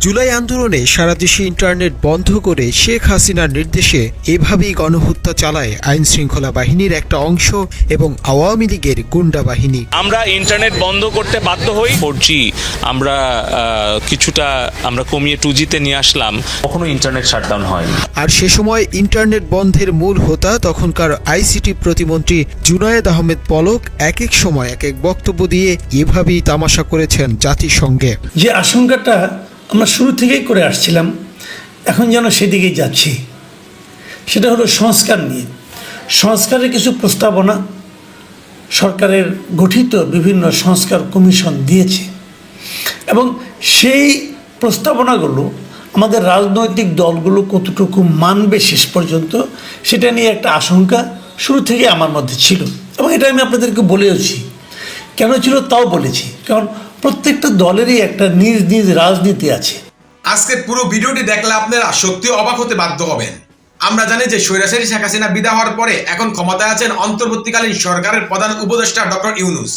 জুলাই আন্দোলনে সারা দেশে ইন্টারনেট বন্ধ করে শেখ হাসিনার নির্দেশে এভাবেই গণহত্যা চালায় আইন শৃঙ্খলা বাহিনীর একটা অংশ এবং আওয়ামী লীগের গুন্ডা বাহিনী। আমরা ইন্টারনেট বন্ধ করতে বাধ্য হই। ফোরজি আমরা আহ, কিছুটা আমরা কমিয়ে টু জিতে নিয়ে আসলাম। কখনো ইন্টারনেট শাটডাউন হয়নি। আর সে সময় ইন্টারনেট বন্ধের মূল হোতা তখনকার আইসিটি প্রতিমন্ত্রী জুনায়েদ আহমেদ পলক এক এক সময় এক এক বক্তব্য দিয়ে এভাবেই তামাশা করেছেন জাতিসংঘে। যে আশঙ্কাটা আমরা শুরু থেকেই করে আসছিলাম, এখন যেন সেদিকেই যাচ্ছি। সেটা হলো সংস্কার নিয়ে। সংস্কারের কিছু প্রস্তাবনা সরকারের গঠিত বিভিন্ন সংস্কার কমিশন দিয়েছে। এবং সেই প্রস্তাবনাগুলো আমাদের রাজনৈতিক দলগুলো কতটুকু মানবে শেষ পর্যন্ত, সেটা নিয়ে একটা আশঙ্কা শুরু থেকে আমার মধ্যে ছিল। এবং এটা আমি আপনাদেরকে বলেওছি। কেন ছিল তাও বলেছি। কারণ প্রত্যেকটা দলেরই একটা নিজ নিজ রাজনীতি আছে। আজকের পুরো ভিডিওটি দেখলে আপনারা সত্যি অবাক হতে বাধ্য হবেন। আমরা জানি যে স্বৈরাচারী শেখ হাসিনা বিদা হওয়ার পরে এখন ক্ষমতায় আছেন অন্তর্বর্তীকালীন সরকারের প্রধান উপদেষ্টা ডক্টর ইউনুস।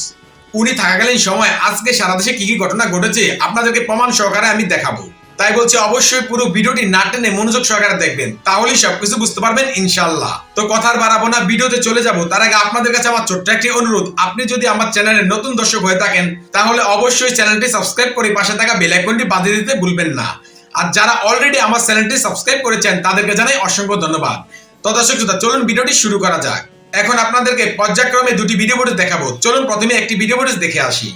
উনি থাকাকালীন সময় আজকে সারা দেশে কি কি ঘটনা ঘটেছে আপনাদেরকে প্রমাণ সহকারে আমি দেখাবো। তাই বলছি অবশ্যই পুরো ভিডিওটি না টেনে মনোযোগ সহকারে দেখবেন তাহলেই সবকিছু বুঝতে পারবেন ইনশাল্লাহ তো কথার বাড়াবো না ভিডিওতে চলে যাব। তার আগে আপনাদের কাছে আমার ছোট্ট একটি অনুরোধ আপনি যদি আমার চ্যানেলের নতুন দর্শক হয়ে থাকেন তাহলে অবশ্যই চ্যানেলটি সাবস্ক্রাইব করে পাশে থাকা বেল আইকনটি দিতে ভুলবেন না। আর যারা অলরেডি আমার চ্যানেলটি সাবস্ক্রাইব করেছেন তাদেরকে জানাই অসংখ্য ধন্যবাদ। তো দর্শক শ্রোতা, চলুন ভিডিওটি শুরু করা যাক। এখন আপনাদেরকে পর্যায়ক্রমে দুটি ভিডিও ফুটেজ দেখাবো। চলুন প্রথমে একটি ভিডিও ফুটেজ দেখে আসি।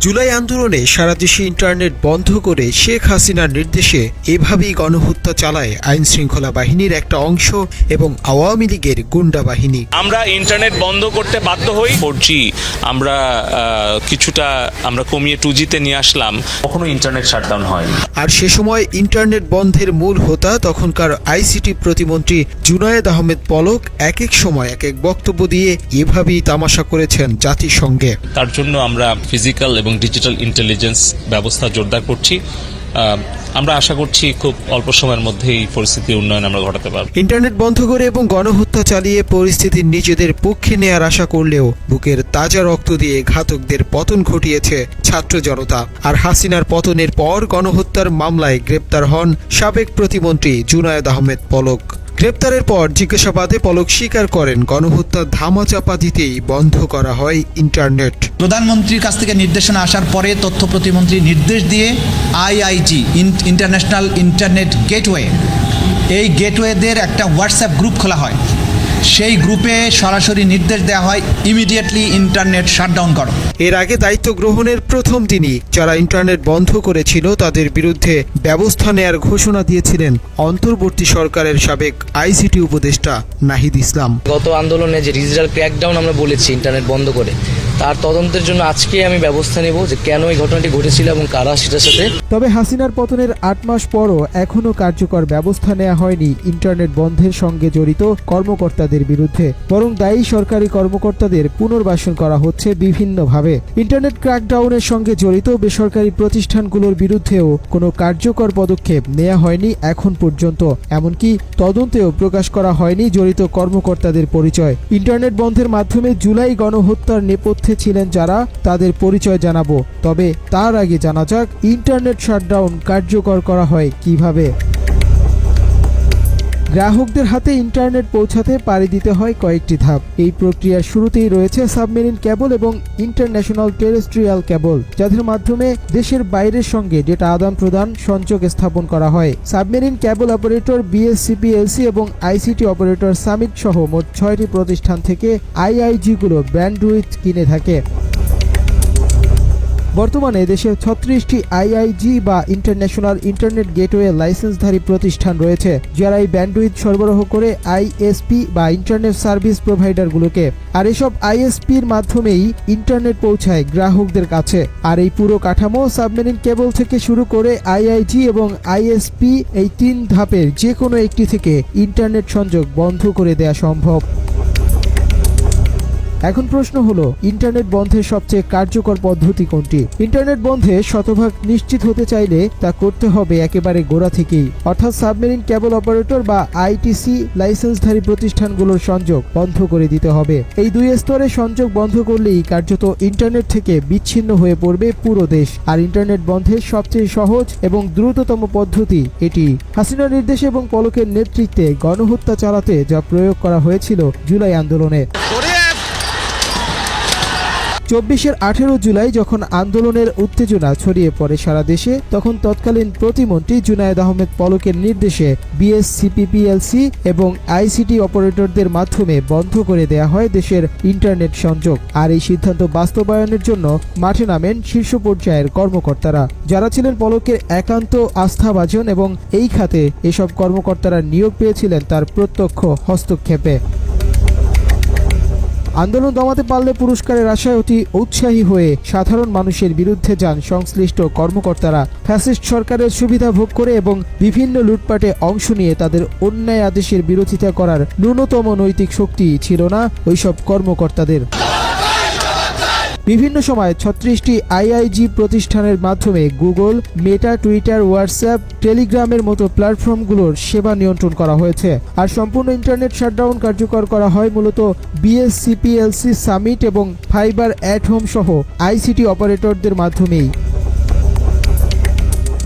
জুলাই আন্দোলনে সারা দেশে ইন্টারনেট বন্ধ করে শেখ হাসিনার নির্দেশে এভাবেই গণহত্যা চালায় আইন শৃঙ্খলা বাহিনীর একটা অংশ এবং আওয়ামী লীগের গুন্ডা বাহিনী। আমরা ইন্টারনেট বন্ধ করতে বাধ্য হই। ফোর আমরা আহ, কিছুটা আমরা কমিয়ে টু জিতে নিয়ে আসলাম। কখনো ইন্টারনেট শাটডাউন হয়নি। আর সে সময় ইন্টারনেট বন্ধের মূল হোতা তখনকার আইসিটি প্রতিমন্ত্রী জুনায়েদ আহমেদ পলক এক এক সময় এক এক বক্তব্য দিয়ে এভাবেই তামাশা করেছেন জাতিসংঘে। তার জন্য আমরা ফিজিক্যাল এবং ডিজিটাল ইন্টেলিজেন্স ব্যবস্থা জোরদার করছি। আমরা আশা করছি খুব অল্প সময়ের মধ্যেই এই পরিস্থিতির উন্নয়ন আমরা ঘটাতে পারব। ইন্টারনেট বন্ধ করে এবং গণহত্যা চালিয়ে পরিস্থিতি নিজেদের পক্ষে নেয়ার আশা করলেও বুকের তাজা রক্ত দিয়ে ঘাতকদের পতন ঘটিয়েছে ছাত্র জনতা। আর হাসিনার পতনের পর গণহত্যার মামলায় গ্রেপ্তার হন সাবেক প্রতিমন্ত্রী জুনায়েদ আহমেদ পলক। গ্রেপ্তারের পর জিজ্ঞাসাবাদে পলক স্বীকার করেন, গণহত্যা ধামাচাপা দিতেই বন্ধ করা হয় ইন্টারনেট। প্রধানমন্ত্রীর কাছ থেকে নির্দেশনা আসার পরে তথ্য প্রতিমন্ত্রী নির্দেশ দিয়ে আইআইজি ইন্টারন্যাশনাল ইন্টারনেট গেটওয়ে, এই গেটওয়েদের একটা হোয়াটসঅ্যাপ গ্রুপ খোলা হয়। সেই গ্রুপে সরাসরি নির্দেশ দেওয়া হয় ইমিডিয়েটলি ইন্টারনেট শাটডাউন করো। এর আগে দায়িত্ব গ্রহণের প্রথম দিনই যারা ইন্টারনেট বন্ধ করেছিল তাদের বিরুদ্ধে ব্যবস্থা নেয়ার ঘোষণা দিয়েছিলেন অন্তর্বর্তী সরকারের সাবেক আইসিটি উপদেষ্টা নাহিদ ইসলাম। গত আন্দোলনে যে ডিজিটাল ক্র্যাকডাউন আমরা বলেছি ইন্টারনেট বন্ধ করে তার তদন্তের জন্য আজকে আমি ব্যবস্থা নেব যে কেন এই ঘটনাটি ঘটেছিল এবং কারা সেটার সাথে তবে হাসিনার পতনের আট মাস পরও এখনও কার্যকর ব্যবস্থা নেওয়া হয়নি ইন্টারনেট বন্ধের সঙ্গে জড়িত কর্মকর্তাদের বিরুদ্ধে। বরং দায়ী সরকারি কর্মকর্তাদের পুনর্বাসন করা হচ্ছে বিভিন্নভাবে। ইন্টারনেট ক্র্যাকডাউনের সঙ্গে জড়িত বেসরকারি প্রতিষ্ঠানগুলোর বিরুদ্ধেও কোনো কার্যকর পদক্ষেপ নেওয়া হয়নি এখন পর্যন্ত। এমনকি তদন্তেও প্রকাশ করা হয়নি জড়িত কর্মকর্তাদের পরিচয়। ইন্টারনেট বন্ধের মাধ্যমে জুলাই গণহত্যার নেপথ্যে ছিলেন যারা, তাদের পরিচয় জানাব। তবে তার আগে জানা যাক, ইন্টারনেট শাটডাউন কার্যকর করা হয় কীভাবে। গ্রাহকদের হাতে ইন্টারনেট পৌঁছাতে পাড়ি দিতে হয় কয়েকটি ধাপ। এই প্রক্রিয়ার শুরুতেই রয়েছে সাবমেরিন কেবল এবং ইন্টারন্যাশনাল টেরেস্ট্রিয়াল কেবল, যাদের মাধ্যমে দেশের বাইরের সঙ্গে ডেটা আদান প্রদান, সংযোগ স্থাপন করা হয়। সাবমেরিন কেবল অপারেটর বিএসসিপিএলসি এবং আইসিটি অপারেটর সামিট সহ মোট ছয়টি প্রতিষ্ঠান থেকে আইআইজিগুলো ব্যান্ডউইথ কিনে থাকে। বর্তমানে দেশে ছত্রিশটি আইআইজি বা ইন্টারন্যাশনাল ইন্টারনেট গেটওয়ে লাইসেন্সধারী প্রতিষ্ঠান রয়েছে যারা এই ব্যান্ডউইথ সরবরাহ করে আইএসপি বা ইন্টারনেট সার্ভিস প্রোভাইডারগুলোকে। আর এসব আইএসপির মাধ্যমেই ইন্টারনেট পৌঁছায় গ্রাহকদের কাছে। আর এই পুরো কাঠামো সাবমেরিন কেবল থেকে শুরু করে আইআইজি এবং আইএসপি এই তিন ধাপের যে কোনো একটি থেকে ইন্টারনেট সংযোগ বন্ধ করে দেয়া সম্ভব। এখন প্রশ্ন হলো, ইন্টারনেট বন্ধের সবচেয়ে কার্যকর পদ্ধতি কোনটি? ইন্টারনেট বন্ধে শতভাগ নিশ্চিত হতে চাইলে তা করতে হবে একেবারে গোড়া থেকেই। অর্থাৎ সাবমেরিন কেবল অপারেটর বা আইটিসি লাইসেন্সধারী প্রতিষ্ঠানগুলোর সংযোগ বন্ধ করে দিতে হবে। এই দুই স্তরে সংযোগ বন্ধ করলেই কার্যত ইন্টারনেট থেকে বিচ্ছিন্ন হয়ে পড়বে পুরো দেশ। আর ইন্টারনেট বন্ধের সবচেয়ে সহজ এবং দ্রুততম পদ্ধতি এটি। হাসিনার নির্দেশ এবং পলকের নেতৃত্বে গণহত্যা চালাতে যা প্রয়োগ করা হয়েছিল জুলাই আন্দোলনে। চব্বিশের আঠেরো জুলাই যখন আন্দোলনের উত্তেজনা ছড়িয়ে পড়ে সারা দেশে, তখন তৎকালীন প্রতিমন্ত্রী জুনায়েদ আহমেদ পলকের নির্দেশে বিএসসিপিপিএলসি এবং আইসিটি অপারেটরদের মাধ্যমে বন্ধ করে দেয়া হয় দেশের ইন্টারনেট সংযোগ। আর এই সিদ্ধান্ত বাস্তবায়নের জন্য মাঠে নামেন শীর্ষ পর্যায়ের কর্মকর্তারা। যারা ছিলেন পলকের একান্ত আস্থাভাজন এবং এই খাতে এসব কর্মকর্তারা নিয়োগ পেয়েছিলেন তার প্রত্যক্ষ হস্তক্ষেপে। আন্দোলন দমাতে পারলে পুরস্কারের আশায় অতি উৎসাহী হয়ে সাধারণ মানুষের বিরুদ্ধে যান সংশ্লিষ্ট কর্মকর্তারা। ফ্যাসিস্ট সরকারের সুবিধা ভোগ করে এবং বিভিন্ন লুটপাটে অংশ নিয়ে তাদের অন্যায় আদেশের বিরোধিতা করার ন্যূনতম নৈতিক শক্তি ছিল না ওইসব কর্মকর্তাদের। বিভিন্ন সময় ছত্রিশটি আইআইজি প্রতিষ্ঠানের মাধ্যমে গুগল, মেটা, টুইটার, হোয়াটসঅ্যাপ, টেলিগ্রামের মতো প্ল্যাটফর্মগুলোর সেবা নিয়ন্ত্রণ করা হয়েছে। আর সম্পূর্ণ ইন্টারনেট শাটডাউন কার্যকর করা হয় মূলত বিএসসিপিএলসি সামিট এবং ফাইবার অ্যাট হোম সহ আইসিটি অপারেটরদের মাধ্যমেই।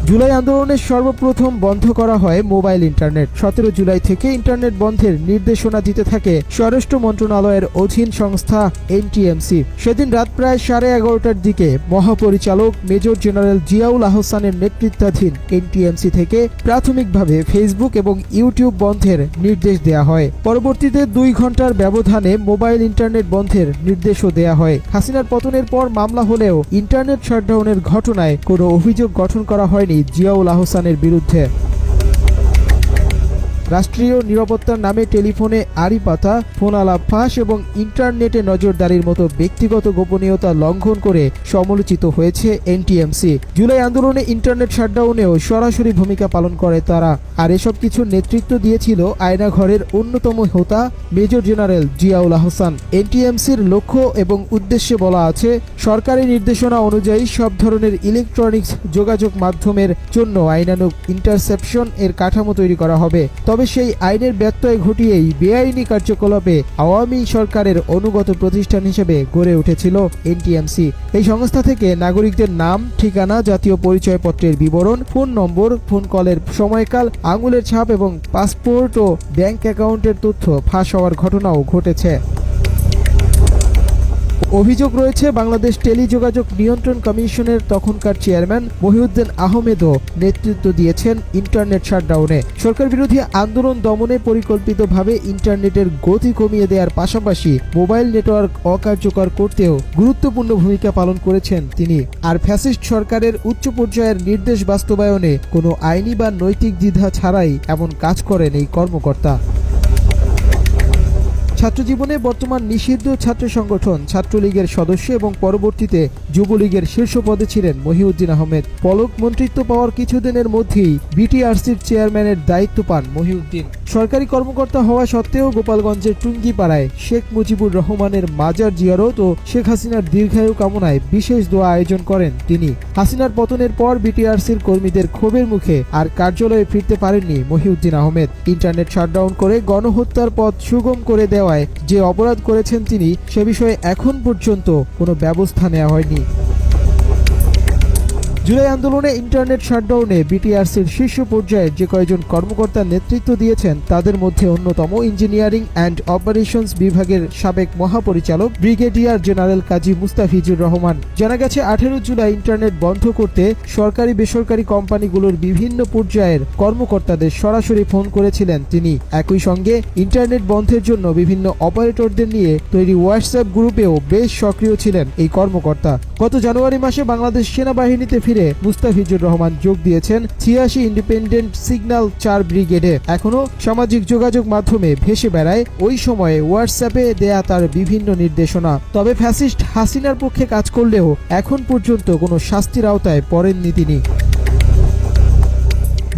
জুলাই আন্দোলনের সর্বপ্রথম বন্ধ করা হয় মোবাইল ইন্টারনেট। সতেরো জুলাই থেকে ইন্টারনেট বন্ধের নির্দেশনা দিতে থাকে স্বরাষ্ট্র মন্ত্রণালয়ের অধীন সংস্থা এনটিএমসি। সেদিন রাত প্রায় সাড়ে এগারোটার দিকে মহাপরিচালক মেজর জেনারেল জিয়াউল আহসানের নেতৃত্বাধীন এনটিএমসি থেকে প্রাথমিকভাবে ফেসবুক এবং ইউটিউব বন্ধের নির্দেশ দেয়া হয়। পরবর্তীতে দুই ঘণ্টার ব্যবধানে মোবাইল ইন্টারনেট বন্ধের নির্দেশও দেয়া হয়। হাসিনার পতনের পর মামলা হলেও ইন্টারনেট শাটডাউনের ঘটনায় কোনো অভিযোগ গঠন করা হয়নি। জিয়াউল আহসানের বিরুদ্ধে রাষ্ট্রীয় নিরাপত্তার নামে টেলিফোনে আড়ি পাতা ফোন আলাপ ফাঁস এবং ইন্টারনেটে নজরদারির মতো ব্যক্তিগত গোপনীয়তা লঙ্ঘন করে সমালোচিত হয়েছে এনটিএমসি। জুলাই আন্দোলনে ইন্টারনেট শাটডাউনেও সরাসরি ভূমিকা পালন করে তারা। আর এসব কিছুর নেতৃত্ব দিয়েছিল আয়নাঘরের অন্যতম হোতা, মেজর জেনারেল জিয়াউল আহসান। এনটিএমসির লক্ষ্য এবং উদ্দেশ্যে বলা আছে, সরকারি নির্দেশনা অনুযায়ী সব ধরনের ইলেকট্রনিক্স যোগাযোগ মাধ্যমের জন্য আইনানুগ ইন্টারসেপশন এর কাঠামো তৈরি করা হবে। তবে সেই আইনের ব্যত্যয় ঘটিয়েই বেআইনি কার্যকলাপে আওয়ামী সরকারের অনুগত প্রতিষ্ঠান হিসেবে গড়ে উঠেছিল এনটিএমসি। এই সংস্থা থেকে নাগরিকদের নাম, ঠিকানা, জাতীয় পরিচয়পত্রের বিবরণ, ফোন নম্বর, ফোন কলের সময়কাল, আঙুলের ছাপ এবং পাসপোর্ট ও ব্যাংক অ্যাকাউন্টের তথ্য ফাঁস হওয়ার ঘটনাও ঘটেছে। অভিযোগ রয়েছে, বাংলাদেশ টেলিযোগাযোগ নিয়ন্ত্রণ কমিশনের তখনকার চেয়ারম্যান মহিউদ্দিন আহমেদও নেতৃত্ব দিয়েছেন ইন্টারনেট শাটডাউনে। সরকার বিরোধী আন্দোলন দমনে পরিকল্পিতভাবে ইন্টারনেটের গতি কমিয়ে দেওয়ার পাশাপাশি মোবাইল নেটওয়ার্ক অকার্যকর করতেও গুরুত্বপূর্ণ ভূমিকা পালন করেছেন তিনি। আর ফ্যাসিস্ট সরকারের উচ্চ পর্যায়ের নির্দেশ বাস্তবায়নে কোনো আইনি বা নৈতিক দ্বিধা ছাড়াই এমন কাজ করেন এই কর্মকর্তা। ছাত্রজীবনে বর্তমান নিষিদ্ধ ছাত্র সংগঠন, ছাত্রলীগের সদস্য এবং পরবর্তীতে যুবলীগের শীর্ষ পদে ছিলেন মহিউদ্দিন আহমেদ। পলক মন্ত্রিত্ব পাওয়ার কিছুদিনের মধ্যেই বিটিআরসির চেয়ারম্যানের দায়িত্ব পান মহিউদ্দিন। সরকারি কর্মকর্তা হওয়া সত্ত্বেও গোপালগঞ্জের টুঙ্গিপাড়ায় শেখ মুজিবুর রহমানের মাজার জিয়ারত ও শেখ হাসিনার দীর্ঘায়ু কামনায় বিশেষ দোয়া আয়োজন করেন তিনি। হাসিনার পতনের পর বিটিআরসির কর্মীদের ক্ষোভের মুখে আর কার্যালয়ে ফিরতে পারেননি মহিউদ্দিন আহমেদ। ইন্টারনেট শাটডাউন করে গণহত্যার পথ সুগম করে দেওয়ায় যে অপরাধ করেছেন তিনি, সে বিষয়ে এখন পর্যন্ত কোনো ব্যবস্থা নেওয়া হয়নি। জুলাই আন্দোলনে ইন্টারনেট শাটডাউনে বিটিআরসির শীর্ষ পর্যায়ের যে কয়েকজন কর্মকর্তা নেতৃত্ব দিয়েছেন, তাদের মধ্যে অন্যতম ইঞ্জিনিয়ারিং অ্যান্ড অপারেশনস বিভাগের সাবেক মহাপরিচালক ব্রিগেডিয়ার জেনারেল কাজী মুস্তাফিজুর রহমান। জানা গেছে, আঠেরো জুলাই ইন্টারনেট বন্ধ করতে সরকারি বেসরকারি কোম্পানিগুলোর বিভিন্ন পর্যায়ের কর্মকর্তাদের সরাসরি ফোন করেছিলেন তিনি। একই সঙ্গে, ইন্টারনেট বন্ধের জন্য বিভিন্ন অপারেটরদের নিয়ে তৈরি হোয়াটসঅ্যাপ গ্রুপেও বেশ সক্রিয় ছিলেন এই কর্মকর্তা। গত জানুয়ারি মাসে বাংলাদেশ সেনাবাহিনীতে ফিরে মুস্তাফিজুর রহমান যোগ দিয়েছেন ছিয়াশি ইন্ডিপেন্ডেন্ট সিগন্যাল চার ব্রিগেডে। এখনও সামাজিক যোগাযোগ মাধ্যমে ভেসে বেড়ায় ওই সময়ে হোয়াটসঅ্যাপে দেয়া তার বিভিন্ন নির্দেশনা। তবে ফ্যাসিস্ট হাসিনার পক্ষে কাজ করলেও এখন পর্যন্ত কোনো শাস্তির আওতায় পড়েননি তিনি।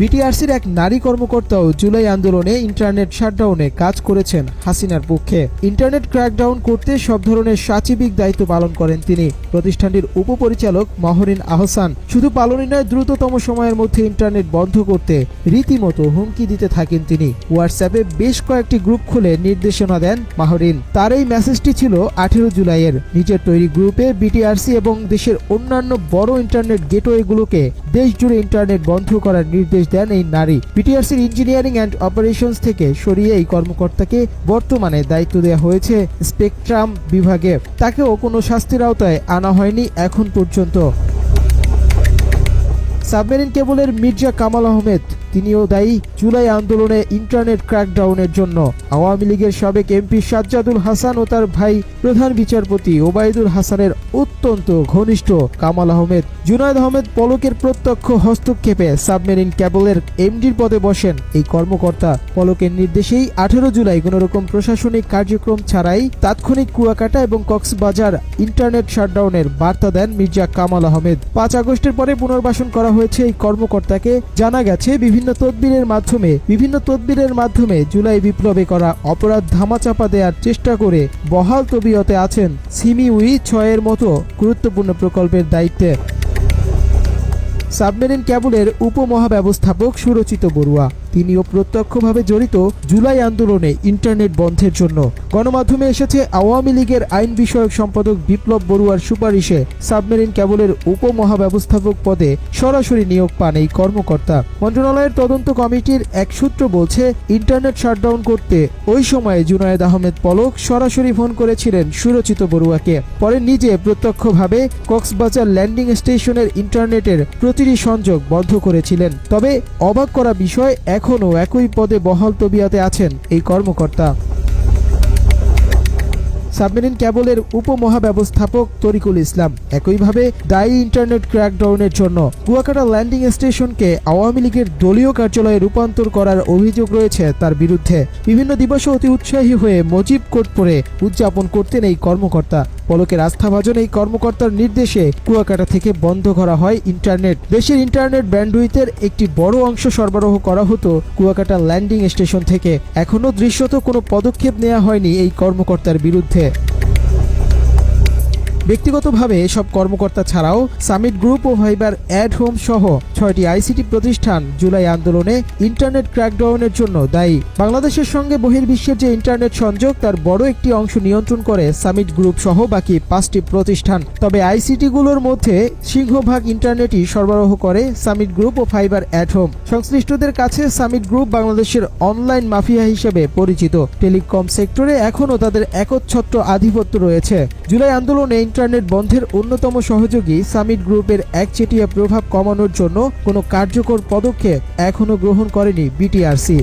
বিটিআরসির এক নারী কর্মকর্তাও জুলাই আন্দোলনে ইন্টারনেট শাটডাউনে কাজ করেছেন হাসিনার পক্ষে। ইন্টারনেট ক্র্যাকডাউন করতে সব ধরনের সাচিবিক দায়িত্ব পালন করেন তিনি। প্রতিষ্ঠানটির উপপরিচালক মহরিন আহসান, শুধু পালনই নয়, দ্রুততম সময়ের মধ্যে ইন্টারনেট বন্ধ করতে রীতিমতো হুমকি দিতে থাকেন তিনি। হোয়াটসঅ্যাপে বেশ কয়েকটি গ্রুপ খুলে নির্দেশনা দেন মাহরিন। তার এই মেসেজটি ছিল আঠেরো জুলাইয়ের। নিজের তৈরি গ্রুপে বিটিআরসি এবং দেশের অন্যান্য বড় ইন্টারনেট গেটওয়েগুলোকে দেশ জুড়ে ইন্টারনেট বন্ধ করার নির্দেশ দেন এই নারী। বিটিআরসির ইঞ্জিনিয়ারিং অ্যান্ড অপারেশনস থেকে সরিয়ে এই কর্মকর্তাকে বর্তমানে দায়িত্ব দেওয়া হয়েছে স্পেকট্রাম বিভাগে। তাকেও কোনো শাস্তির আওতায় আনা হয়নি এখন পর্যন্ত। সাবমেরিন কেবলের মির্জা কামাল আহমেদ তিনিও দায়ী জুলাই আন্দোলনে ইন্টারনেট ক্র্যাকডাউনের জন্য। আওয়ামী লীগের সাবেক এমপি সাজ্জাদুল হাসান ও তার ভাই প্রধান বিচারপতি ওবায়দুল হাসানের অত্যন্ত ঘনিষ্ঠ কামাল আহমেদ। জুনায়দ আহমেদ পলকের প্রত্যক্ষ হস্তক্ষেপে সাবমেরিন কেবলের এমডির পদে বসেন। এই কর্মকর্তা পলকের নির্দেশেই আঠেরো জুলাই কোনোরকম প্রশাসনিক কার্যক্রম ছাড়াই তাৎক্ষণিক কুয়াকাটা এবং কক্সবাজার ইন্টারনেট শাটডাউনের বার্তা দেন মির্জা কামাল আহমেদ। পাঁচ আগস্টের পরে পুনর্বাসন করা হয়েছে এই কর্মকর্তাকে। জানা গেছে, বিভিন্ন তদবিরের মাধ্যমে, বিভিন্ন তদবিরের মাধ্যমে জুলাই বিপ্লবে করা অপরাধ ধামাচাপা দেওয়ার চেষ্টা করে বহাল তবিয়তে আছেন সিমি উই ছয়ের মতো গুরুত্বপূর্ণ প্রকল্পের দায়িত্বে। সাবমেরিন ক্যাবলের উপমহাব্যবস্থাপক সুরচিত বড়ুয়া। তিনিও প্রত্যক্ষভাবে জড়িত জুলাই আন্দোলনে ইন্টারনেট বন্ধের জন্য। গণমাধ্যমে এসেছে আওয়ামী লীগের আইন বিষয়ক সম্পাদক বিপ্লব বড়ুয়ার সুপারিশে সাবমেরিন ক্যাবলের উপমহাব্যবস্থাপক পদে সরাসরি নিয়োগ পান এই কর্মকর্তা। মন্ত্রণালয়ের তদন্ত কমিটির এক সূত্র বলছে, ইন্টারনেট শাটডাউন করতে ওই সময়ে জুনায়েদ আহমেদ পলক সরাসরি ফোন করেছিলেন সুরচিত বড়ুয়াকে। পরে নিজে প্রত্যক্ষভাবে কক্সবাজার ল্যান্ডিং স্টেশনের ইন্টারনেটের প্রতিটি সংযোগ বন্ধ করেছিলেন। তবে অবাক করা বিষয় এখনও একই পদে বহাল তবিয়াতে আছেন এই কর্মকর্তা। সাবমেরিন ক্যাবলের উপমহাব্যবস্থাপক তরিকুল ইসলাম একইভাবে দায়ী ইন্টারনেট ক্র্যাকডাউনের জন্য কুয়াকাটা ল্যান্ডিং স্টেশনকে আওয়ামী লীগের দলীয় কার্যালয়ে রূপান্তর করার অভিযোগ রয়েছে তার বিরুদ্ধে। বিভিন্ন দিবসে অতি উৎসাহী হয়ে মজিব কোট পরে উদযাপন করতেন এই কর্মকর্তা। পলকের আস্থাভাজন এই কর্মকর্তার নির্দেশে কুয়াকাটা থেকে বন্ধ করা হয় ইন্টারনেট। দেশের ইন্টারনেট ব্যান্ডউইথের একটি বড় অংশ সরবরাহ করা হতো কুয়াকাটা ল্যান্ডিং স্টেশন থেকে। এখনও দৃশ্যত কোনো পদক্ষেপ নেওয়া হয়নি এই কর্মকর্তার বিরুদ্ধে। ব্যক্তিগতভাবে সব কর্মকর্তা ছাড়াও সামিট গ্রুপ ও ভাইবার অ্যাড হোম সহ ছয়টি আইসিটি প্রতিষ্ঠান জুলাই আন্দোলনে ইন্টারনেট ক্র্যাকডাউনের জন্য দায়ী। বাংলাদেশের সঙ্গে বহির্বিশ্বের যে ইন্টারনেট সংযোগ, তার বড় একটি অংশ নিয়ন্ত্রণ করে সামিট গ্রুপ সহ বাকি পাঁচটি প্রতিষ্ঠান। তবে আইসিটিগুলোর মধ্যে সিংহভাগ ইন্টারনেটই সরবরাহ করে সামিট গ্রুপ ও ফাইবার অ্যাট হোম। সংশ্লিষ্টদের কাছে সামিট গ্রুপ বাংলাদেশের অনলাইন মাফিয়া হিসেবে পরিচিত। টেলিকম সেক্টরে এখনও তাদের একচ্ছত্র আধিপত্য রয়েছে। জুলাই আন্দোলনে ইন্টারনেট বন্ধের অন্যতম সহযোগী সামিট গ্রুপের একচেটিয়া প্রভাব কমানোর জন্য কোনো কার্যকর পদক্ষেপ এখনও গ্রহণ করেনি বিটিআরসি।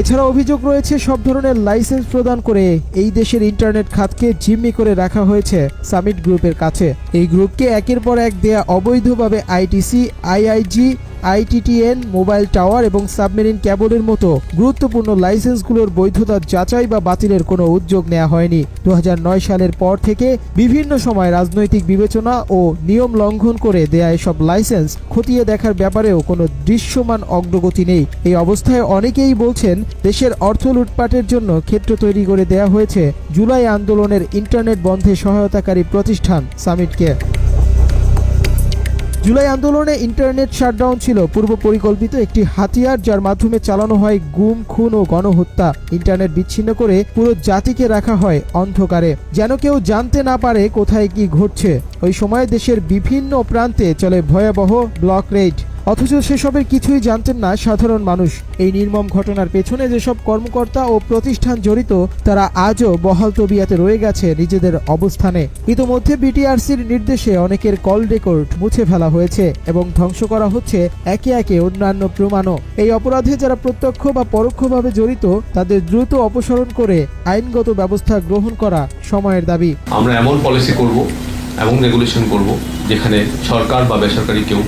এছাড়া অভিযোগ রয়েছে, সব ধরনের লাইসেন্স প্রদান করে এই দেশের ইন্টারনেট খাতকে জিম্মি করে রাখা হয়েছে সামিট গ্রুপের কাছে। এই গ্রুপকে একের পর এক দেয়া অবৈধভাবে ITC, IIG ITTN, mobile tower এবং সাবমেরিন ক্যাবলের মতো গুরুত্বপূর্ণ লাইসেন্সগুলোর বৈধতা যাচাই বা বাতিলের কোনো উদ্যোগ নেওয়া হয়নি। দু হাজার নয় সালের পর থেকে বিভিন্ন সময় রাজনৈতিক বিবেচনা ও নিয়ম লঙ্ঘন করে দেয়া এসব লাইসেন্স খতিয়ে দেখার ব্যাপারেও কোনো দৃশ্যমান অগ্রগতি নেই। এই অবস্থায় অনেকেই বলছেন, দেশের অর্থ লুটপাটের জন্য ক্ষেত্র তৈরি করে দেয়া হয়েছে জুলাই আন্দোলনের ইন্টারনেট বন্ধে সহায়তাকারী প্রতিষ্ঠান সামিটকে। জুলাই আন্দোলনে ইন্টারনেট শাটডাউন ছিল। পূর্ব পরিকল্পিত একটি হাতিয়ার যার মাধ্যমে চালানো হয় গুম, খুন ও গণহত্যা। ইন্টারনেট বিচ্ছিন্ন করে পুরো জাতিকে রাখা হয় অন্ধকারে। যেন কেউ জানতে না পারে কোথায় কি ঘটছে। ওই সময় দেশের বিভিন্ন প্রান্তে চলে ভয়াবহ ব্লক রেড অথচ সেসবের কিছুই জানতেন না সাধারণ মানুষ। এই নির্মম ঘটনার পেছনে যেসব কর্মকর্তা ও প্রতিষ্ঠান জড়িত, তারা আজও বহাল তবিয়াতে রয়ে গেছে নিজেদের অবস্থানে। ইতোমধ্যে বিটিআরসির নির্দেশে অনেকের কল রেকর্ড মুছে ফেলা হয়েছে এবং ধ্বংস করা হচ্ছে একে একে অন্যান্য প্রমাণও। এই অপরাধে যারা প্রত্যক্ষ বা পরোক্ষভাবে জড়িত, তাদের দ্রুত অপসারণ করে আইনগত ব্যবস্থা গ্রহণ করা সময়ের দাবি। আমরা এমন পলিসি করব এমন রেগুলেশন করব যেখানে সরকার বা বেসরকারি কেউ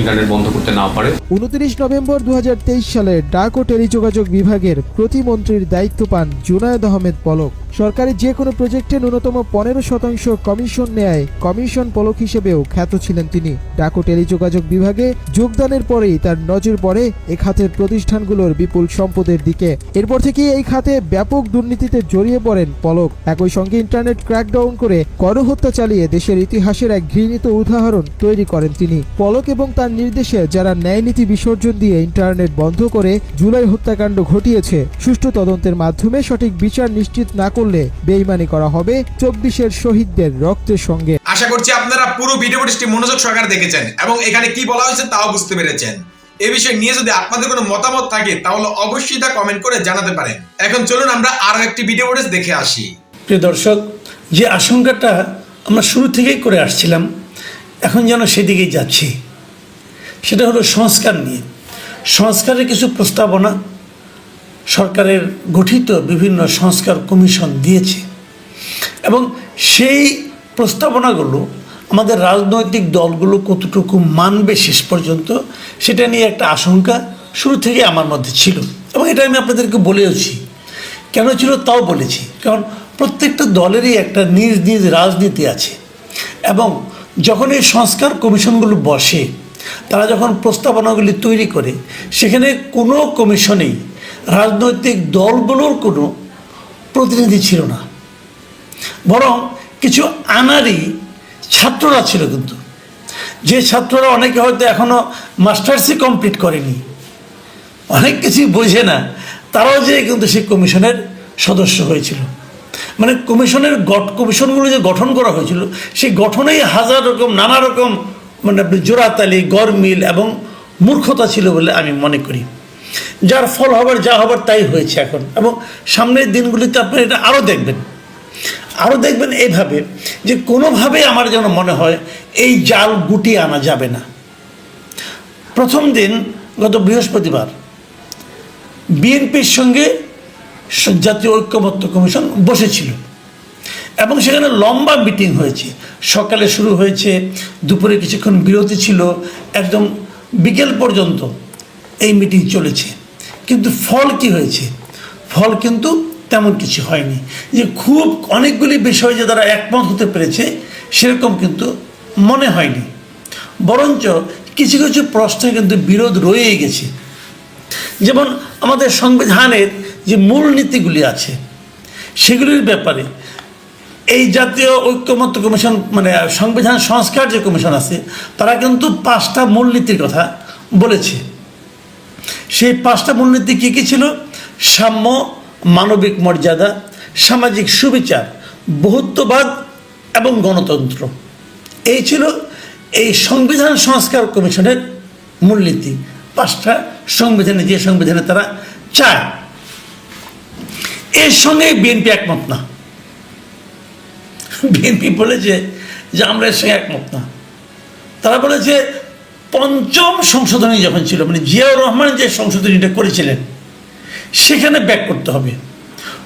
ইন্টারনেট বন্ধ করতে না পারে। উনত্রিশ নভেম্বর দু হাজার তেইশ সালে ডাক ও টেলিযোগাযোগ বিভাগের প্রতিমন্ত্রীর দায়িত্ব পান জুনায়দ আহমেদ পলক। সরকারি যে কোনো প্রজেক্টে ন্যূনতম পনেরো শতাংশ কমিশন নেয়। কমিশন পলক হিসেবেও খ্যাত ছিলেন তিনি। ডাকো টেলিযোগাযোগ বিভাগে যোগদানের পরেই তার নজর পড়ে এ খাতের প্রতিষ্ঠানগুলোর বিপুল সম্পদের দিকে। এরপর থেকে এই খাতে ব্যাপক দুর্নীতিতে জড়িয়ে পড়েন পলক। একই সঙ্গে ইন্টারনেট ক্র্যাকডাউন করে গণহত্যা চালিয়ে দেশের ইতিহাসের এক ঘৃণিত উদাহরণ তৈরি করেন তিনি। পলক এবং তার নির্দেশে যারা ন্যায়নীতি বিসর্জন দিয়ে ইন্টারনেট বন্ধ করে জুলাই হত্যাকাণ্ড ঘটিয়েছে, সুষ্ঠু তদন্তের মাধ্যমে সঠিক বিচার নিশ্চিত না করলে বেইমানি করা হবে চব্বিশের শহীদদের রক্তের সঙ্গে। আশা করছি আপনারা পুরো ভিডিওটি মনোযোগ সহকারে দেখেছেন এবং এখানে কি বলা হয়েছে তাও বুঝতে পেরেছেন। এ বিষয় নিয়ে যদি আপনাদের কোনো মতামত থাকে তাহলে অবশ্যই তা কমেন্ট করে জানাতে পারেন। এখন চলুন আমরা আরও একটি ভিডিও ফুটেজ দেখে আসি। প্রিয় দর্শক যে আশঙ্কাটা আমরা শুরু থেকেই করে আসছিলাম এখন যেন সেদিকেই যাচ্ছি। সেটা হলো সংস্কার নিয়ে। সংস্কারের কিছু প্রস্তাবনা সরকারের গঠিত বিভিন্ন সংস্কার কমিশন দিয়েছে। এবং সেই প্রস্তাবনাগুলো আমাদের রাজনৈতিক দলগুলো কতটুকু মানবে শেষ পর্যন্ত, সেটা নিয়ে একটা আশঙ্কা শুরু থেকে আমার মধ্যে ছিল। এবং এটা আমি আপনাদেরকে বলেওছি। কেন ছিল তাও বলেছি। কারণ প্রত্যেকটা দলেরই একটা নিজ নিজ রাজনীতি আছে। এবং যখন এই সংস্কার কমিশনগুলো বসে, তারা যখন প্রস্তাবনাগুলি তৈরি করে, সেখানে কোনো কমিশনেই রাজনৈতিক দলগুলোর কোনো প্রতিনিধি ছিল না। বরং কিছু আনারি ছাত্ররা ছিল কিন্তু। যে ছাত্ররা অনেকে হয়তো এখনও মাস্টার্সই কমপ্লিট করেনি। অনেক কিছুই বোঝে না। তারাও যে কিন্তু সেই কমিশনের সদস্য হয়েছিল। মানে কমিশনের গঠ, কমিশনগুলো যে গঠন করা হয়েছিল, সেই গঠনেই হাজার রকম, নানা রকম মানে জোড়াতালি গরমিল এবং মূর্খতা ছিল বলে আমি মনে করি। যার ফল হবার, যা হবার তাই হয়েছে এখন। এবং সামনের দিনগুলিতে আপনি এটা আরও দেখবেন। আরও দেখবেন এইভাবে যে কোনোভাবে আমার যেন মনে হয় এই জাল গুটিয়ে আনা যাবে না। প্রথম দিন গত বৃহস্পতিবার বিএনপির সঙ্গে জাতীয় ঐক্যমত্য কমিশন বসেছিল এবং সেখানে লম্বা মিটিং হয়েছে। সকালে শুরু হয়েছে, দুপুরে কিছুক্ষণ বিরতি ছিল, একদম বিকেল পর্যন্ত এই মিটিং চলেছে। কিন্তু ফল কি হয়েছে? ফল কিন্তু তেমন কিছু হয়নি। যে খুব অনেকগুলি বিষয় যে তারা একমত হতে পেরেছে, সেরকম কিন্তু মনে হয়নি। বরঞ্চ কিছু কিছু প্রশ্নে কিন্তু বিরোধ রয়েই গেছে। যেমন আমাদের সংবিধানের যে মূল নীতিগুলি আছে, সেগুলির ব্যাপারে এই জাতীয় ঐক্যমত্য কমিশন মানে সংবিধান সংস্কার যে কমিশন আছে, তারা কিন্তু পাঁচটা মূলনীতির কথা বলেছে। সেই পাঁচটা মূলনীতি কী কী ছিল? সাম্য, মানবিক মর্যাদা, সামাজিক সুবিচার, বহুত্ববাদ এবং গণতন্ত্র। এই ছিল এই সংবিধান সংস্কার কমিশনের মূলনীতি। পাঁচটা সংবিধানে যে সংবিধানে তারা চায়। এর সঙ্গে বিএনপি একমত না। বিএনপি বলেছে যে আমরা এর সঙ্গে একমত না। তারা বলেছে পঞ্চম সংশোধনী যখন ছিল মানে জিয়াউর রহমান যে সংশোধনীটা করেছিলেন, সেখানে ব্যাক করতে হবে।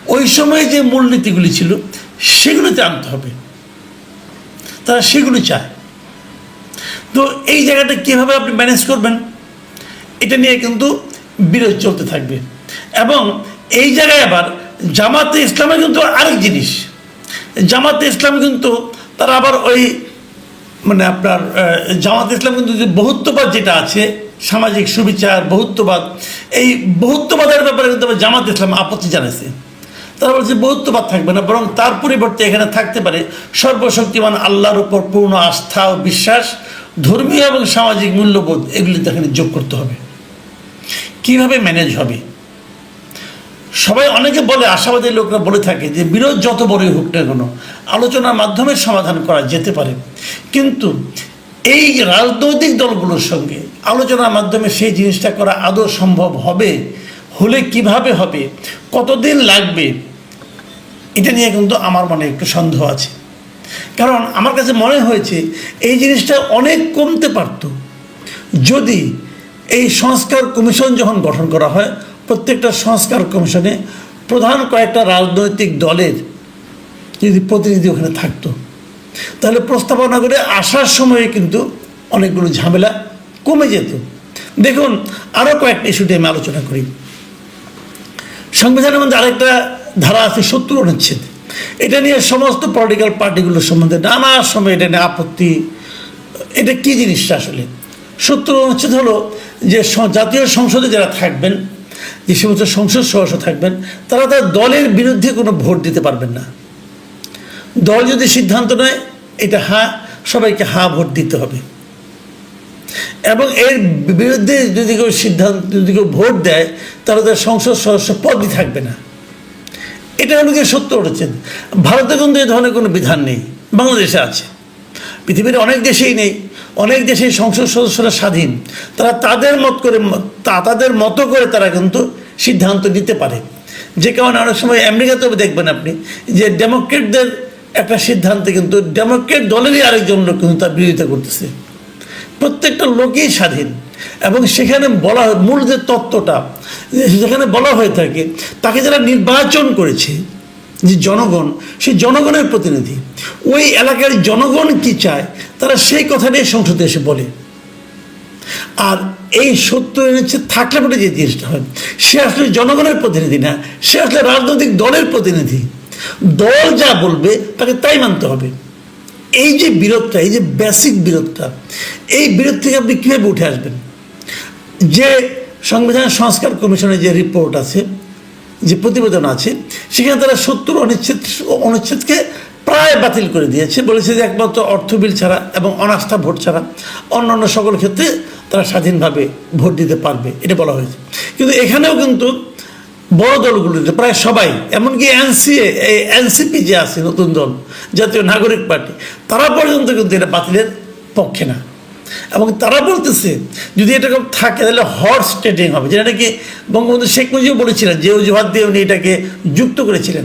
ওই সময়ে যে মূলনীতিগুলি ছিল, সেগুলোতে আনতে হবে। তারা সেগুলো চায়। তো এই জায়গাটা কীভাবে আপনি ম্যানেজ করবেন, এটা নিয়ে কিন্তু বিরোধ চলতে থাকবে। এবং এই জায়গায় আবার জামাতে ইসলামে কিন্তু আরেক জিনিস। জামাতে ইসলাম কিন্তু তারা আবার ওই মানে আপনার জামাতে ইসলাম কিন্তু যে বহুত্ববাদ যেটা আছে, সামাজিক সুবিচার, বহুত্ববাদ, এই বহুত্ববাদের ব্যাপারে কিন্তু জামাত ইসলাম আপত্তি জানাইছে। তারা বলছে বহুত্ববাদ থাকবে না, বরং তার পরিবর্তে এখানে থাকতে পারে সর্বশক্তিমান আল্লাহর উপর পূর্ণ আস্থা ও বিশ্বাস, ধর্মীয় এবং সামাজিক মূল্যবোধ, এগুলি এখানে যোগ করতে হবে। কীভাবে ম্যানেজ হবে? সবাই অনেকে বলে, আশাবাদী লোকরা বলে থাকে যে বিরোধ যত বড়ই হোক না কেন, আলোচনার মাধ্যমে সমাধান করা যেতে পারে। কিন্তু এই রাজনৈতিক দলগুলোর সঙ্গে আলোচনার মাধ্যমে সেই জিনিসটা করা আদৌ সম্ভব হবে, হলে কীভাবে হবে, কতদিন লাগবে, এটা নিয়ে কিন্তু আমার মনে একটু সন্দেহ আছে। কারণ আমার কাছে মনে হয়েছে, এই জিনিসটা অনেক কমতে পারত। যদি এই সংস্কার কমিশন যখন গঠন করা হয় প্রত্যেকটা সংস্কার কমিশনে প্রধান কয়েকটা রাজনৈতিক দলের যদি প্রতিনিধি ওখানে থাকতো। তাহলে প্রস্তাবনা করে আসার সময়ে কিন্তু অনেকগুলো ঝামেলা কমে যেত। দেখুন আরও কয়েকটা ইস্যুটি আমি আলোচনা করি। সংবিধানের মধ্যে আরেকটা ধারা আছে শত্রু অনুচ্ছেদ। এটা নিয়ে সমস্ত পলিটিক্যাল পার্টিগুলোর সম্বন্ধে নানা সময় এটা নিয়ে আপত্তি। এটা কী জিনিসটা আসলে? সত্তর অনুচ্ছেদ হলো যে জাতীয় সংসদে যারা থাকবেন যে সমস্ত সংসদ সদস্য থাকবেন, তারা তার দলের বিরুদ্ধে কোনো ভোট দিতে পারবেন না। দল যদি সিদ্ধান্ত নেয়, এটা হা, সবাইকে হা ভোট দিতে হবে। এবং এর বিরুদ্ধে যদি কেউ সিদ্ধান্ত, যদি কেউ ভোট দেয়, তাহলে তার সংসদ সদস্য পদই থাকবে না। এটা হলো গিয়ে সত্য উঠেছেন ভারতে কিন্তু এই ধরনের কোনো বিধান নেই। বাংলাদেশে আছে। পৃথিবীর অনেক দেশেই নেই। অনেক দেশেই সংসদ সদস্যরা স্বাধীন। তারা তাদের মত করে তাদের মতো করে তারা কিন্তু সিদ্ধান্ত নিতে পারে। যে কারণে অনেক সময় আমেরিকাতেও দেখবেন আপনি যে ডেমোক্রেটদের একটা সিদ্ধান্তে কিন্তু ডেমোক্রেট দলেরই আরেকজন লোক কিন্তু তার বিরোধিতা করতেছে। প্রত্যেকটা লোকই স্বাধীন এবং সেখানে বলা হয়, মূল যে তত্ত্বটা যে যেখানে বলা হয়ে থাকে, তাকে যারা নির্বাচন করেছে, যে জনগণ, সেই জনগণের প্রতিনিধি ওই এলাকার জনগণ কি চায়, তারা সেই কথা নিয়ে সংসদে এসে বলে। আর এই সত্য এনেছে থাকলে পরে যে জিনিসটা হয়। সে আসলে জনগণের প্রতিনিধি না, সে আসলে রাজনৈতিক দলের প্রতিনিধি। দল যা বলবে তাকে তাই মানতে হবে। এই যে বিরোধটা, এই যে বেসিক বিরোধটা, এই বিরোধ থেকে আপনি কীভাবে উঠে আসবেন? যে সংবিধান সংস্কার কমিশনের যে রিপোর্ট আছে, যে প্রতিবেদন আছে, সেখানে তারা সত্তর অনুচ্ছেদ, অনুচ্ছেদকে প্রায় বাতিল করে দিয়েছে। বলেছে যে একমাত্র অর্থ বিল ছাড়া এবং অনাস্থা ভোট ছাড়া অন্যান্য সকল ক্ষেত্রে তারা স্বাধীনভাবে ভোট দিতে পারবে, এটা বলা হয়েছে। কিন্তু এখানেও কিন্তু বড় দলগুলোতে প্রায় সবাই, এমনকি এনসিএ, এই এনসিপি যে আছে নতুন দল, জাতীয় নাগরিক পার্টি, তারা পর্যন্ত কিন্তু এটা বাতিলের পক্ষে না। এবং তারা বলতেছে, যদি এটা থাকে, তাহলে হর্স ট্রেডিং হবে। যেটা নাকি বঙ্গবন্ধু শেখ মুজিব বলেছিলেন যে অজুহাত দিয়ে উনি এটাকে যুক্ত করেছিলেন।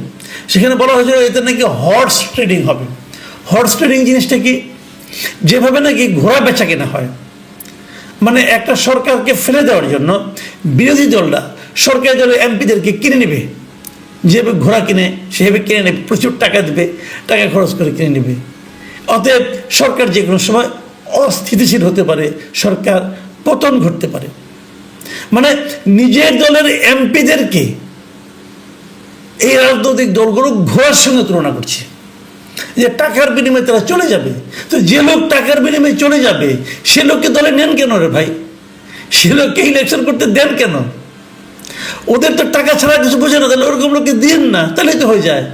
সেখানে বলা হয়েছিল এতে নাকি হর্স ট্রেডিং হবে। হর্স ট্রেডিং জিনিসটা কি? যেভাবে নাকি ঘোড়া বেচা কেনা হয়। মানে একটা সরকারকে ফেলে দেওয়ার জন্য বিরোধী দলরা সরকারি দলের এমপিদেরকে কিনে নেবে। যেভাবে ঘোড়া কিনে, সেভাবে কিনে নেবে। প্রচুর টাকা দেবে, টাকা খরচ করে কিনে নেবে। অতএব সরকার যে কোনো সময় অস্থিতিশীল হতে পারে, সরকার পতন ঘটতে পারে। মানে নিজের দলের এমপিদেরকে এই রাজনৈতিক দলগুলো ঘোড়ার সঙ্গে তুলনা করছে। যে টাকার বিনিময়ে তারা চলে যাবে। তো যে লোক টাকার বিনিময়ে চলে যাবে, সে লোককে দলে নেন কেন রে ভাই? সে লোককে ইলেকশন করতে দেন কেন? ওদের তো টাকা ছাড়া কিছু বোঝে না, তাহলে ওরকম লোককে দিন না তাহলেই তো হয়ে যায়।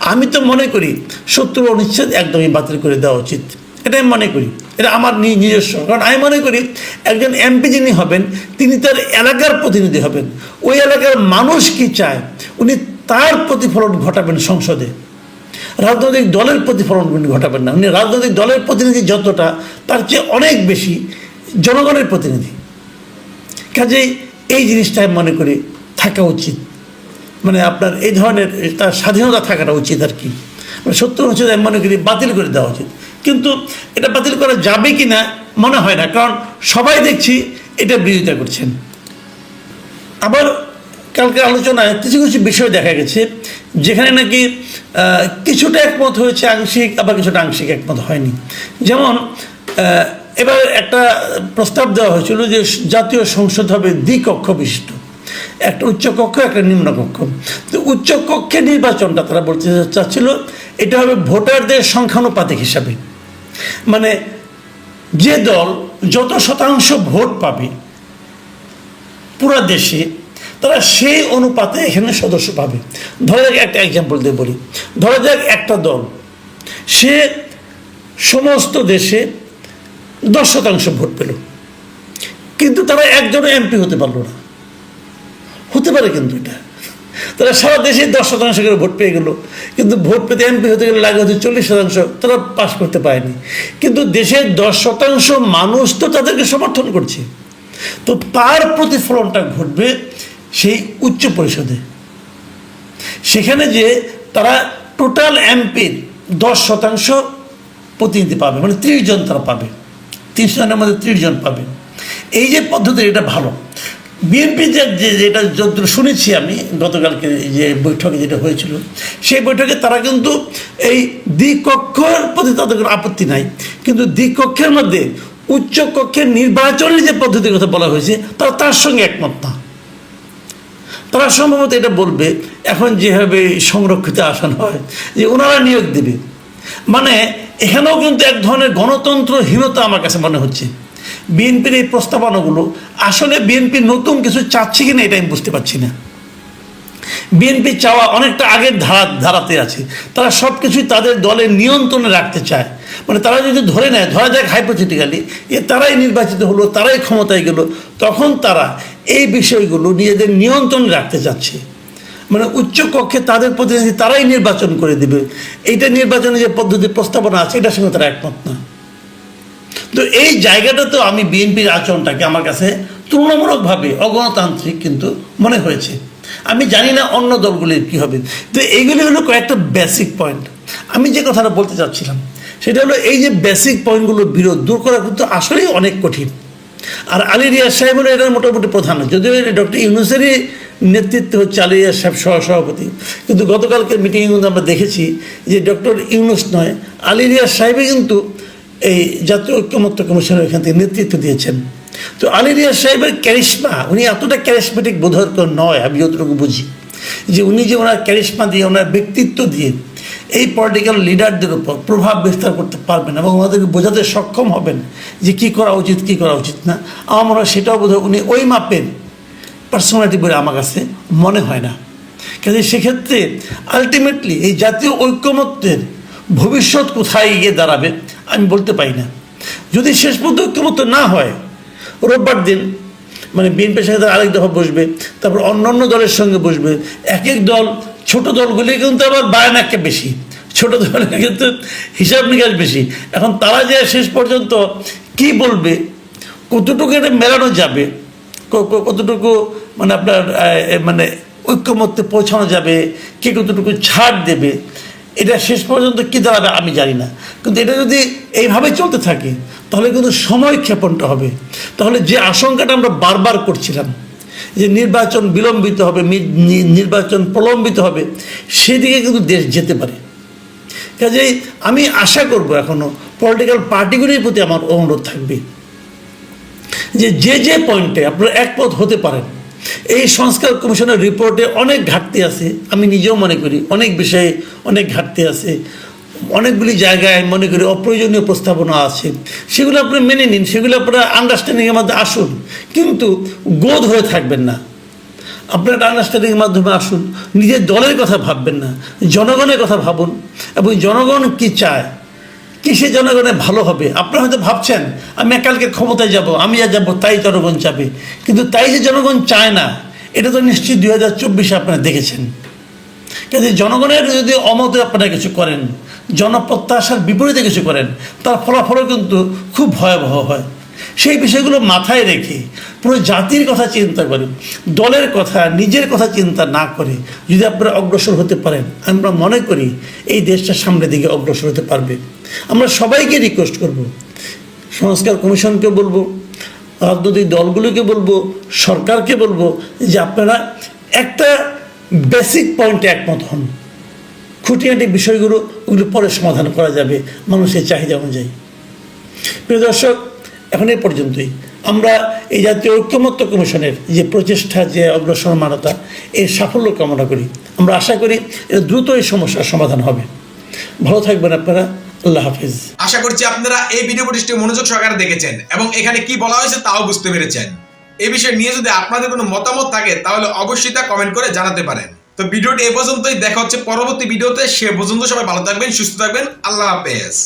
আমি তো মনে করি সত্তর অনুচ্ছেদ একদমই বাতিল করে দেওয়া উচিত। এটা আমি মনে করি। এটা আমার নিজস্ব। কারণ আমি মনে করি, একজন এমপি যিনি হবেন, তিনি তার এলাকার প্রতিনিধি হবেন। ওই এলাকার মানুষ কি চায়? উনি তার প্রতিফলন ঘটাবেন সংসদে। রাজনৈতিক দলের প্রতিফলন উনি ঘটাবেন না। উনি রাজনৈতিক দলের প্রতিনিধি যতটা, তার চেয়ে অনেক বেশি জনগণের প্রতিনিধি। কাজেই এই জিনিসটা আমি মনে করি, থাকা উচিত। মানে আপনার এই ধরনের, তার স্বাধীনতা থাকাটা উচিত আর কি। মানে সত্য হচ্ছে আমি মনে করি বাতিল করে দেওয়া উচিত। কিন্তু এটা বাতিল করা যাবে কি না মনে হয় না, কারণ সবাই দেখছি এটা বিরোধিতা করছেন। আবার কালকে আলোচনায় কিছু কিছু বিষয় দেখা গেছে, যেখানে নাকি কিছুটা একমত হয়েছে আংশিক, আবার কিছুটা আংশিক একমত হয়নি। যেমন এবার একটা প্রস্তাব দেওয়া হয়েছিল যে জাতীয় সংসদ হবে দ্বিকক্ষ বিশিষ্ট একটা উচ্চ কক্ষ একটা নিম্ন কক্ষ তো উচ্চ কক্ষে নির্বাচনটা তারা বলতে চাচ্ছিল, এটা হবে ভোটারদের সংখ্যানুপাতিক হিসাবে। মানে যে দল যত শতাংশ ভোট পাবে পুরো দেশে, তারা সেই অনুপাতে এখানে সদস্য পাবে। ধরে যাক একটা এক্সাম্পল দিয়ে বলি। ধরে যাক একটা দল, সে সমস্ত দেশে দশ শতাংশ ভোট পেল, কিন্তু তারা একজনও এমপি হতে পারল না। হতে পারে কিন্তু এটা। তারা সারা দেশে দশ শতাংশ করে ভোট পেয়ে গেল। কিন্তু ভোট পেতে এমপি হতে গেলে লাগে হচ্ছে চল্লিশ শতাংশ, তারা পাশ করতে পারেনি। কিন্তু দেশের দশ শতাংশ মানুষ তো তাদেরকে সমর্থন করছে। তো তার প্রতিফলনটা ঘটবে সেই উচ্চ পরিষদে। সেখানে যে তারা টোটাল এমপির দশ শতাংশ প্রতিনিধি পাবে মানে ত্রিশ জন তারা পাবে। তিরিশ জনের মধ্যে ত্রিশ জন পাবে। এই যে পদ্ধতি, এটা ভালো। বিএনপি যে যেটা যতদূর শুনেছি আমি গতকালকে যে বৈঠকে যেটা হয়েছিল, সেই বৈঠকে তারা কিন্তু এই দ্বিকক্ষের প্রতি তাদের কোনো আপত্তি নাই। কিন্তু দ্বিকক্ষের মধ্যে উচ্চ কক্ষের নির্বাচনের যে পদ্ধতির কথা বলা হয়েছে, তারা তার সঙ্গে একমত না। তারা সম্ভবত এটা বলবে, এখন যেভাবে সংরক্ষিত আসন হয়, যে ওনারা নিয়োগ দেবে। মানে এখানেও কিন্তু এক ধরনের গণতন্ত্রহীনতা আমার কাছে মনে হচ্ছে। বিএনপির এই প্রস্তাবনাগুলো, আসলে বিএনপি নতুন কিছু চাচ্ছে কিনা এটা আমি বুঝতে পারছি না। বিএনপি চাওয়া অনেকটা আগের ধারা ধারাতে আছে। তারা সব কিছুই তাদের দলের নিয়ন্ত্রণে রাখতে চায়। মানে তারা যদি ধরে নেয়, ধরা যাক হাইপোথেটিক্যালি এ তারাই নির্বাচিত হলো, তারাই ক্ষমতায় গেল, তখন তারা এই বিষয়গুলো নিজেদের নিয়ন্ত্রণে রাখতে চাচ্ছে। মানে উচ্চ কক্ষে তাদের প্রতিনিধি তারাই নির্বাচন করে দেবে। এইটা নির্বাচনের যে পদ্ধতি, প্রস্তাবনা আছে, এটার সঙ্গে তারা একমত না। তো এই জায়গাটা তো আমি বিএনপির আচরণটাকে আমার কাছে তুলনামূলকভাবে অগণতান্ত্রিক কিন্তু মনে হয়েছে। আমি জানি না অন্য দলগুলির কী হবে। তো এইগুলি হলো কয়েকটা বেসিক পয়েন্ট আমি যে কথাটা বলতে চাচ্ছিলাম, সেটা হলো এই যে বেসিক পয়েন্টগুলোর বিরোধ দূর করা কিন্তু আসলেই অনেক কঠিন। আর আলী রিয়াজ সাহেব হলো এটার মোটামুটি প্রধান। যদিও ডক্টর ইউনুসেরই নেতৃত্বে হচ্ছে আলী সাহেব সহসভাপতি। কিন্তু গতকালকের মিটিংয়ে কিন্তু আমরা দেখেছি যে ডক্টর ইউনুস নয়, আলী রিয়াজ সাহেবই কিন্তু এই জাতীয় ঐক্যমত্য কমিশনের এখান থেকে নেতৃত্ব দিয়েছেন। তো আলী রিয়াজ সাহেবের ক্যারিশমা উনি এতটা ক্যারিসমেটিক বোধহয় নয়, আমি যতটুকু বুঝি। যে উনি যে ওনার ক্যারিশমা দিয়ে, ওনার ব্যক্তিত্ব দিয়ে এই পলিটিক্যাল লিডারদের উপর প্রভাব বিস্তার করতে পারবেন এবং ওনাদেরকে বোঝাতে সক্ষম হবেন যে কী করা উচিত, কি করা উচিত না। আমার মনে হয় সেটাও বোধহয় উনি ওই মাপের পার্সোনালিটি বলে আমার কাছে মনে হয় না। কাজে সেক্ষেত্রে আলটিমেটলি এই জাতীয় ঐক্যমত্যের ভবিষ্যৎ কোথায় গিয়ে দাঁড়াবে আমি বলতে পারি না। যদি শেষ পর্যন্ত ঐক্যমত্য না হয়, রোববার দিন মানে বিএনপির সাথে আরেক দফা বসবে, তারপর অন্যান্য দলের সঙ্গে বসবে এক এক দল, ছোট দলগুলি কিন্তু আবার একটা বেশি, ছোট দলের কিন্তু হিসাব নিকাশ বেশি। এখন তারা যে শেষ পর্যন্ত কি বলবে, কতটুকু এটা মেলানো যাবে কতটুকু মানে আপনার মানে ঐক্যমত্যে পৌঁছানো যাবে, কে কতটুকু ছাড় দেবে এটা শেষ পর্যন্ত কী দাঁড়াবে আমি জানি না। কিন্তু এটা যদি এইভাবে চলতে থাকে, তাহলে কিন্তু সময় ক্ষেপণটা হবে। তাহলে যে আশঙ্কাটা আমরা বারবার করছিলাম, যে নির্বাচন বিলম্বিত হবে নির্বাচন প্রলম্বিত হবে, সেদিকে কিন্তু দেশ যেতে পারে। কাজেই আমি আশা করব এখনও পলিটিক্যাল পার্টিগুলির প্রতি আমার অনুরোধ থাকবে, যে যে যে পয়েন্টে আপনারা একমত হতে পারেন এই সংস্কার কমিশনের রিপোর্টে অনেক ঘাটতি আছে, আমি নিজেও মনে করি, অনেক বিষয়ে অনেক ঘাটতি আছে। অনেকগুলি জায়গায় মনে করি অপ্রয়োজনীয় প্রস্তাবনা আছে। সেগুলো আপনি মেনে নিন, সেগুলো আপনারা আন্ডারস্ট্যান্ডিংয়ের মধ্যে আসুন। কিন্তু গোধ হয়ে থাকবেন না। আপনার আন্ডারস্ট্যান্ডিংয়ের মাধ্যমে আসুন, নিজের দলের কথা ভাববেন না, জনগণের কথা ভাবুন, এবং জনগণ কি চায়? কিসে জনগণের ভালো হবে? আপনারা হয়তো ভাবছেন, আমি কালকে ক্ষমতায় যাব, আমি আর যাব, তাই জনগণ চাবে। কিন্তু তাই যে জনগণ চায় না, এটা তো নিশ্চয়ই দুই হাজার চব্বিশে আপনারা দেখেছেন। কিন্তু জনগণের যদি অমতে আপনারা কিছু করেন, জনপ্রত্যাশার বিপরীতে কিছু করেন, তার ফলাফলও কিন্তু খুব ভয়াবহ হয়। সেই বিষয়গুলো মাথায় রেখে পুরো জাতির কথা চিন্তা করেন দলের কথা, নিজের কথা চিন্তা না করে যদি আপনারা অগ্রসর হতে পারেন, আমরা মনে করি এই দেশটা সামনের দিকে অগ্রসর হতে পারবে। আমরা সবাইকে রিকোয়েস্ট করব, সংস্কার কমিশনকে বলব, রাজনৈতিক দলগুলোকে বলব, সরকারকে বলব যে আপনারা একটা বেসিক পয়েন্টে একমত হন। খুঁটিনাটি বিষয়গুলো, ওগুলো পরে সমাধান করা যাবে মানুষের চাহিদা অনুযায়ী। প্রিয় দর্শক এখন এই পর্যন্তই। আমরা এই জাতীয় ঐক্যমত্য কমিশনের যে প্রচেষ্টা, যে অগ্রসরমানতা, এর সাফল্য কামনা করি। আমরা আশা করি এর দ্রুত এই সমস্যার সমাধান হবে। ভালো থাকবেন আপনারা। আল্লাহ হাফিজ। আশা করছি আপনারা এই ভিডিও পরিষ্টি মনোযোগ সহকারে দেখেছেন এবং এখানে কি বলা হয়েছে তাও বুঝতে পেরেছেন। এই বিষয়ে নিয়ে যদি আপনাদের কোনো মতামত থাকে, তাহলে অবশ্যই তা কমেন্ট করে জানাতে পারেন। তো ভিডিওটি এ পর্যন্তই। দেখা হচ্ছে পরবর্তী ভিডিওতে। সে পর্যন্ত সবাই ভালো থাকবেন, সুস্থ থাকবেন। আল্লাহ হাফেজ।